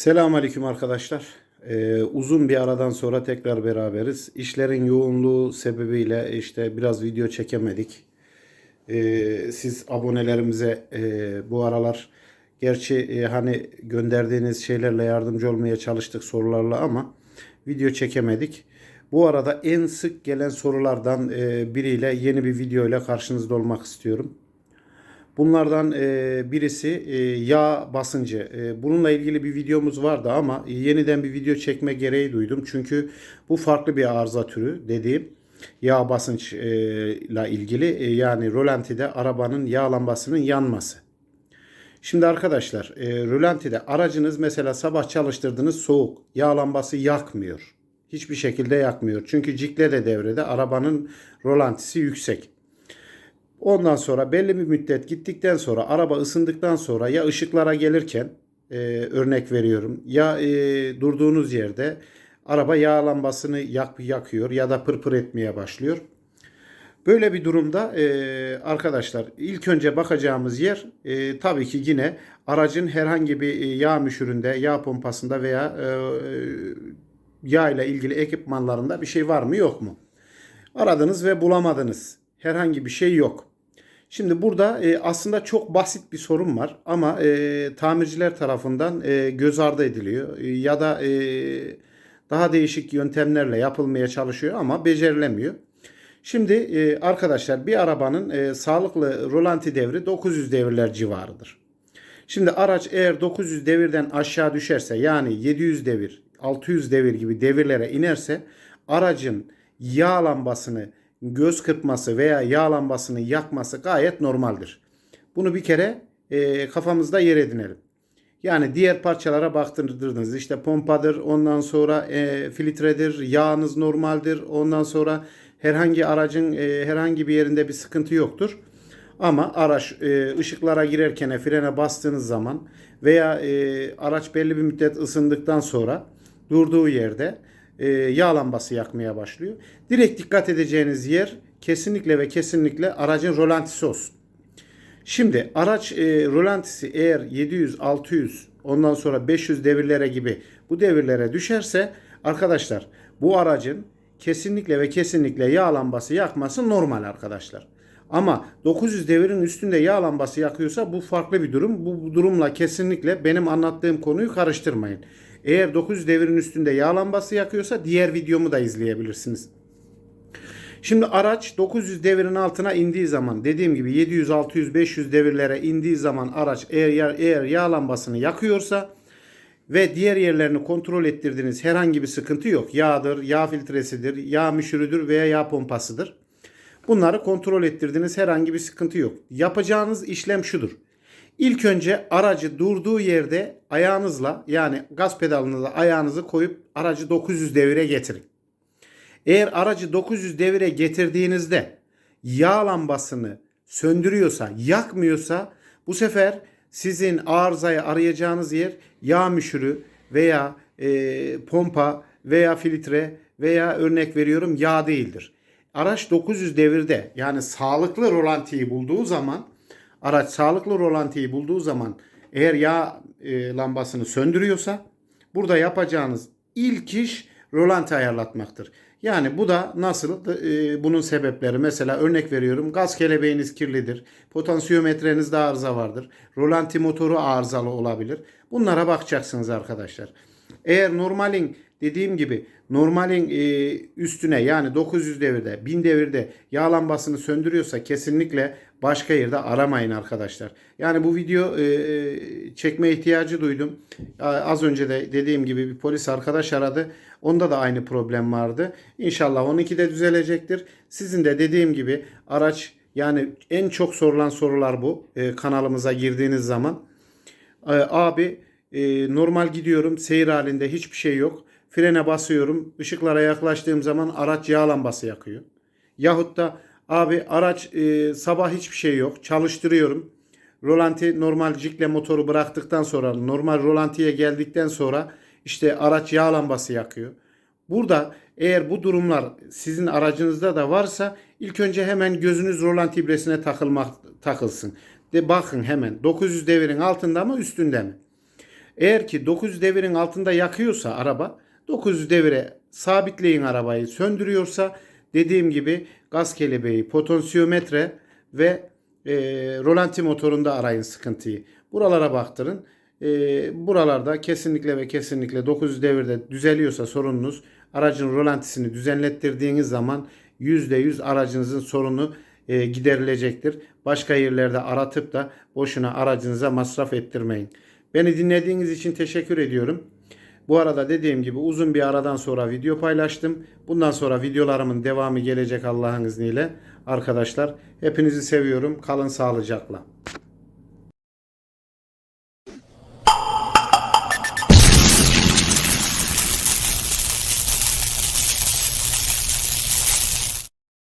Selamünaleyküm arkadaşlar. Ee, uzun bir aradan sonra tekrar beraberiz. İşlerin yoğunluğu sebebiyle işte biraz video çekemedik. Ee, siz abonelerimize e, bu aralar gerçi e, hani gönderdiğiniz şeylerle yardımcı olmaya çalıştık sorularla ama video çekemedik. Bu arada en sık gelen sorulardan e, biriyle yeni bir video ile karşınızda olmak istiyorum. Bunlardan e, birisi e, yağ basıncı. E, bununla ilgili bir videomuz vardı ama yeniden bir video çekme gereği duydum. Çünkü bu farklı bir arıza türü dediğim yağ basınç ile ilgili e, yani rolantide arabanın yağ lambasının yanması. Şimdi arkadaşlar e, rölantide aracınız mesela sabah çalıştırdınız soğuk yağ lambası yakmıyor. Hiçbir şekilde yakmıyor. Çünkü cikle de devrede arabanın rolantisi yüksek. Ondan sonra belli bir müddet gittikten sonra araba ısındıktan sonra ya ışıklara gelirken e, örnek veriyorum ya e, durduğunuz yerde araba yağ lambasını yak, yakıyor ya da pırpır etmeye başlıyor. Böyle bir durumda e, arkadaşlar ilk önce bakacağımız yer e, tabii ki yine aracın herhangi bir e, yağ müşüründe, yağ pompasında veya e, yağ ile ilgili ekipmanlarında bir şey var mı yok mu? Aradınız ve bulamadınız. Herhangi bir şey yok. Şimdi burada e, aslında çok basit bir sorun var ama e, tamirciler tarafından e, göz ardı ediliyor E, ya da e, daha değişik yöntemlerle yapılmaya çalışıyor ama becerilemiyor. Şimdi e, arkadaşlar bir arabanın e, sağlıklı rolanti devri 900 devirler civarıdır. Şimdi araç eğer 900 devirden aşağı düşerse yani 700 devir, 600 devir gibi devirlere inerse aracın yağ lambasını göz kırpması veya yağ lambasını yakması gayet normaldir. Bunu bir kere e, kafamızda yer edinelim. Yani diğer parçalara baktırdınız. İşte pompadır, ondan sonra e, filtredir, yağınız normaldir. Ondan sonra herhangi aracın e, herhangi bir yerinde bir sıkıntı yoktur. Ama araç e, ışıklara girerken frene bastığınız zaman veya e, araç belli bir müddet ısındıktan sonra durduğu yerde e, yağ lambası yakmaya başlıyor. Direkt dikkat edeceğiniz yer kesinlikle ve kesinlikle aracın rolantisi olsun. Şimdi araç e, rolantisi eğer 700, 600 ondan sonra 500 devirlere gibi bu devirlere düşerse arkadaşlar bu aracın kesinlikle ve kesinlikle yağ lambası yakması normal arkadaşlar. Ama 900 devirin üstünde yağ lambası yakıyorsa bu farklı bir durum. Bu, bu durumla kesinlikle benim anlattığım konuyu karıştırmayın. Eğer 900 devirin üstünde yağ lambası yakıyorsa diğer videomu da izleyebilirsiniz. Şimdi araç 900 devirin altına indiği zaman dediğim gibi 700, 600, 500 devirlere indiği zaman araç eğer, eğer yağ lambasını yakıyorsa ve diğer yerlerini kontrol ettirdiğiniz herhangi bir sıkıntı yok. Yağdır, yağ filtresidir, yağ müşürüdür veya yağ pompasıdır. Bunları kontrol ettirdiğiniz herhangi bir sıkıntı yok. Yapacağınız işlem şudur. İlk önce aracı durduğu yerde ayağınızla yani gaz pedalınıza ayağınızı koyup aracı 900 devire getirin. Eğer aracı 900 devire getirdiğinizde yağ lambasını söndürüyorsa, yakmıyorsa bu sefer sizin arızayı arayacağınız yer yağ müşürü veya e, pompa veya filtre veya örnek veriyorum yağ değildir. Araç 900 devirde yani sağlıklı rolantiyi bulduğu zaman araç sağlıklı rolantiyi bulduğu zaman eğer yağ e, lambasını söndürüyorsa burada yapacağınız ilk iş rolanti ayarlatmaktır. Yani bu da nasıl? E, bunun sebepleri mesela örnek veriyorum gaz kelebeğiniz kirlidir. Potansiyometrenizde arıza vardır. Rolanti motoru arızalı olabilir. Bunlara bakacaksınız arkadaşlar. Eğer normalin dediğim gibi normalin e, üstüne yani 900 devirde 1000 devirde yağ lambasını söndürüyorsa kesinlikle başka yerde aramayın arkadaşlar. Yani bu video e, e, çekme ihtiyacı duydum. Az önce de dediğim gibi bir polis arkadaş aradı. Onda da aynı problem vardı. İnşallah onunki de düzelecektir. Sizin de dediğim gibi araç yani en çok sorulan sorular bu. E, kanalımıza girdiğiniz zaman. E, abi e, normal gidiyorum seyir halinde hiçbir şey yok. Frene basıyorum. ışıklara yaklaştığım zaman araç yağ lambası yakıyor. Yahut da abi araç e, sabah hiçbir şey yok. Çalıştırıyorum. Rolanti normal cikle motoru bıraktıktan sonra normal rolantiye geldikten sonra işte araç yağ lambası yakıyor. Burada eğer bu durumlar sizin aracınızda da varsa ilk önce hemen gözünüz rolanti ibresine takılmak takılsın. De bakın hemen 900 devirin altında mı üstünde mi? Eğer ki 900 devirin altında yakıyorsa araba 900 devire sabitleyin arabayı. Söndürüyorsa dediğim gibi gaz kelebeği, potansiyometre ve e, rolanti motorunda arayın sıkıntıyı. Buralara baktırın. E, buralarda kesinlikle ve kesinlikle 900 devirde düzeliyorsa sorununuz aracın rolantisini düzenlettirdiğiniz zaman %100 aracınızın sorunu e, giderilecektir. Başka yerlerde aratıp da boşuna aracınıza masraf ettirmeyin. Beni dinlediğiniz için teşekkür ediyorum. Bu arada dediğim gibi uzun bir aradan sonra video paylaştım. Bundan sonra videolarımın devamı gelecek Allah'ın izniyle. Arkadaşlar hepinizi seviyorum. Kalın sağlıcakla.